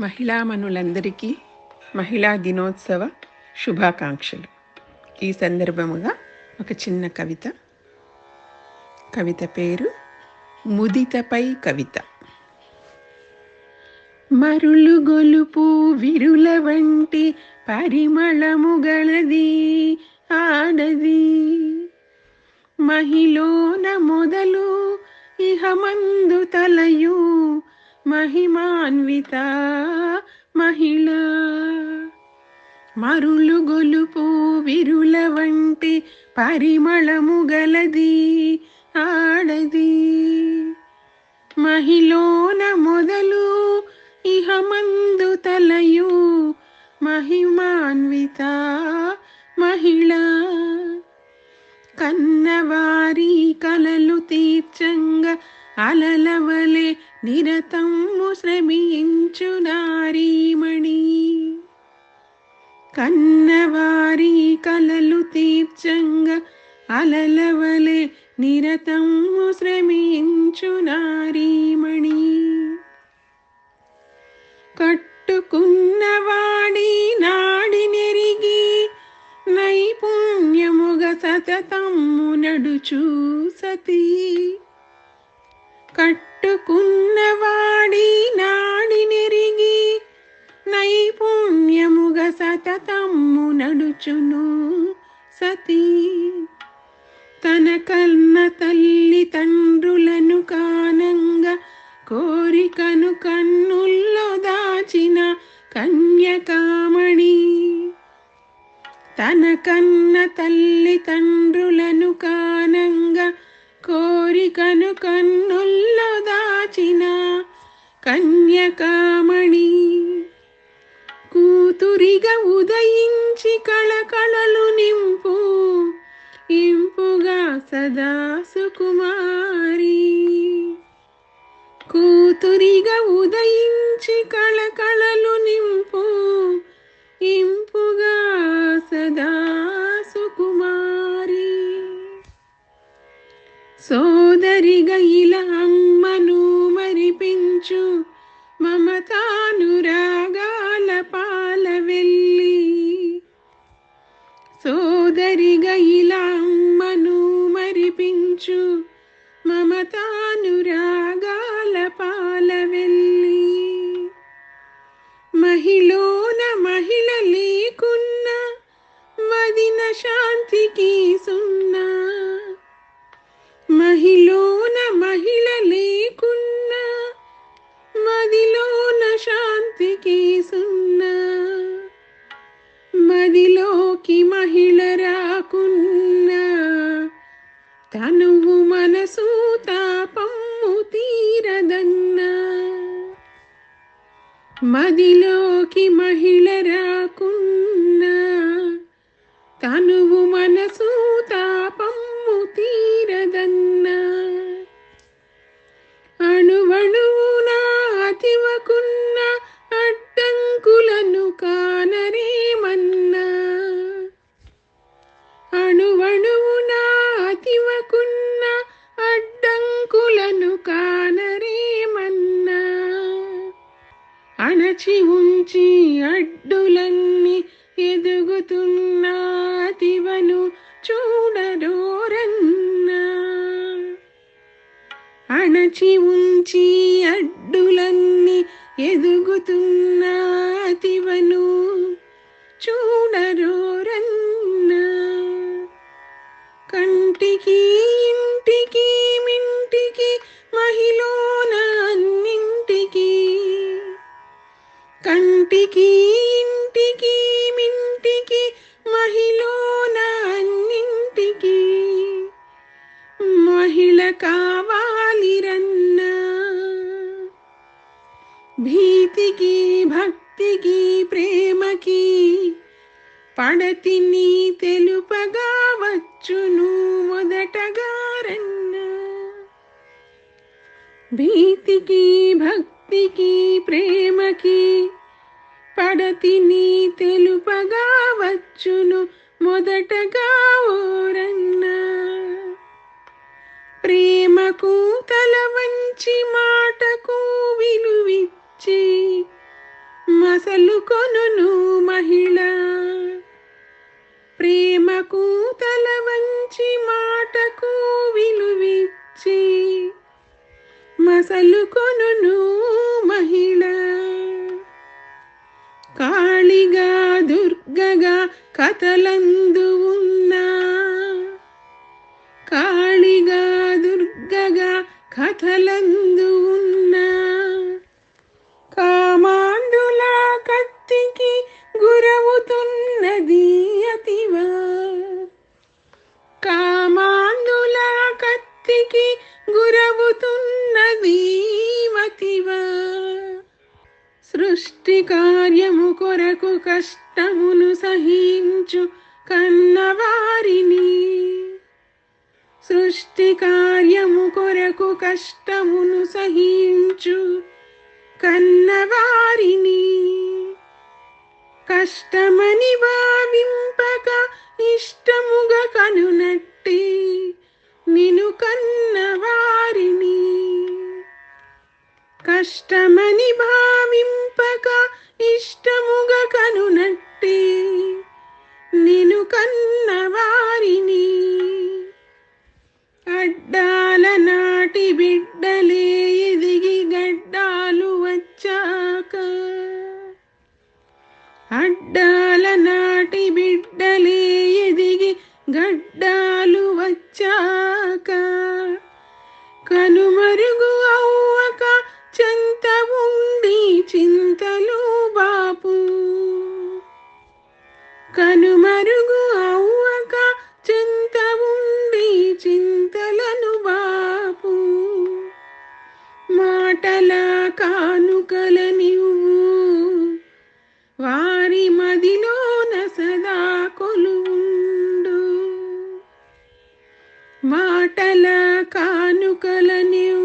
మహిళామణులందరికీ మహిళా దినోత్సవ శుభాకాంక్షలు. ఈ సందర్భముగా ఒక చిన్న కవిత. కవిత పేరు ముదితపై కవిత. మరులు గొలుపు విరుల వంటి పరిమళము గలది ఆడది. మహిళోన మొదలు ఇహమందు తలయు మహిమాన్విత మహిళ. మరులు గొలుపు విరుల వంటి పరిమళము గలది ఆడది. మహిళోన మొదలు ఇహమందు తలయు మహిమాన్విత మహిళ. కన్నవారి కలలు తీర్చంగా అలలవలే నిరతము శ్రమించు నారీమణి. కన్నవారి కలలు తీర్చంగా అలలవలే నిరతము శ్రమించు నారీమణి. కట్టుకున్నవాడి నాడి నెరిగి నైపుణ్యముగ సతతమ్ము నడుచు సతీ. కట్టుకున్నవాడి నాడి నెరిగి నైపుణ్యముగ సతతమ్ము నడుచును సతీ. తన కన్న తల్లి తండ్రులను కానంగా కోరికను కన్నుల్లో దాచిన కన్యకామణి. తన కన్న తల్లి తండ్రులను కానంగా కోరికను కన్నుల్లో దాచిన కన్యకామణి. కూతురిగా ఉదయించి కళకళలు నింపు ఇంపుగా సదా సుకుమారి కూతురిగా ఉదయించి కళకళలు నింపు శాంతికి సున్నా మహిలోన మహిళ లేకున్నా. మదిలోన శాంతికి సున్నా మదిలోకి మహిళ రాకున్నా. తనువు మనసు తాపము తీరదన్నా. మదిలోకి మహిళ రాకున్నా. తనువు మనసు తాపమ్ము తీరదన్న. అణువణువున అతివకున్న అడ్డంకులను కానరేమన్నా. అణువణువున అతివకున్న అడ్డంకులను కానరేమన్నా. అణచి ఉంచి అడ్డులన్నీ ఎదుగుతున్నా. అతివను చూడరోరన్నా అణచి ఉంచి అడ్డులన్నీ ఎదుగుతున్న అతివను చూడరోరన్నా కంటికి కావాలిరన్నా. భీతికి భక్తికి ప్రేమకి పడతి నీ తెలుపగా వచ్చును మొదటగారన్నా భీతికి భక్తికి ప్రేమకి పడతి నీ తెలుపగా వచ్చును మొదటగా ఓ తల వంచి మాటకు విలువిచ్చి మసలు కొనును మహిళ. ప్రేమకు తల వంచి మాటకు విలువిచ్చి మసలు కొనును మహిళ. కాళిగా దుర్గగా కథలందు కథలందు ఉన్నా కత్తికి గురవుతున్నది అతివా. కామాండుల కత్తికి గురవుతున్నది మతివా సృష్టి కార్యము కొరకు కష్టమును సహించు కన్నవారిని. సృష్టి కార్యము కొరకు కష్టమును సహించు కన్నవారిని. కష్టమని భావింపక ఇష్టముగా కనునట్టి నిను కన్నవారిని. కష్టమని భావింపక ఇష్టముగా కనునట్టి నిను కన్నవారిని. బిడ్డలే ఎదిగి గడ్డాలు వచ్చాక. అడ్డాల నాటి బిడ్డలే ఎదిగి గడ్డాలు వచ్చాక. కనుమ మాటల కానుకలని